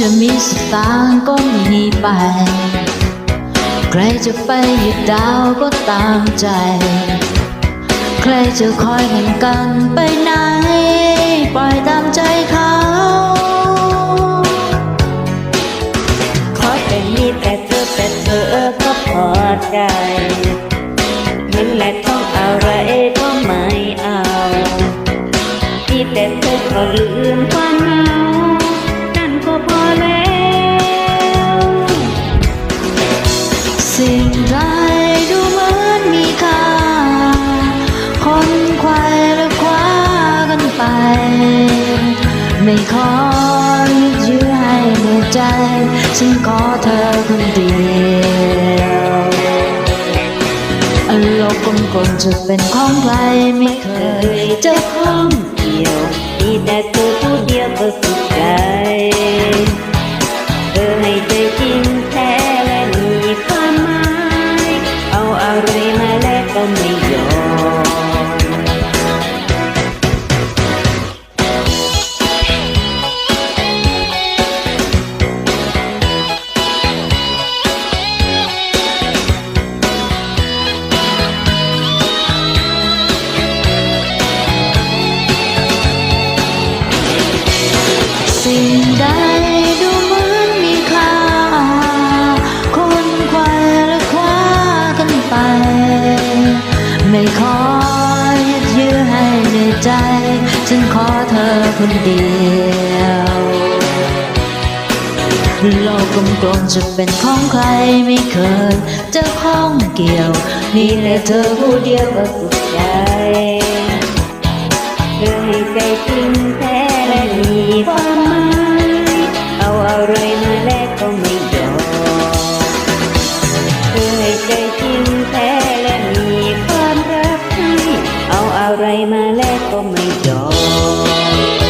จะมีสตางค์ก็มีไป ใครจะไปหยุดดาวก็ตามใจ ใครจะคอยแข่งกันไปไหน ปล่อยตามใจเขาขอแต่มีแต่เธอแต่เธอก็พอใจเงินและทองอะไรก็ไม่เอา มีแต่เธอก็ลืมความเหงา สิ่งใดดูเหมือนมีค่า คนควายและคว้ากันไป ไม่ขอยึดยื้อให้ในใจ ฉันขอเธอคนเดียวโลกกลมๆจะเป็นของใครไม่เคยจะข้องเกี่ยวมีแต่เธอผู้เดียวก็สุขใจ ไม่ขอยึดยื้อให้ในใจ ฉันขอเธอคนเดียวโลกกลมๆจะเป็นของใครไม่เคยจะข้องเกี่ยว มีแต่เธอผู้เดียวก็สุขใจเธอให้ใจจริงแท้และมีความหมายเอาอะไรมาแลกก็ไม่ยอมเธอให้ใจจริงแท้ ไรมาแลกก็ไม่ยอม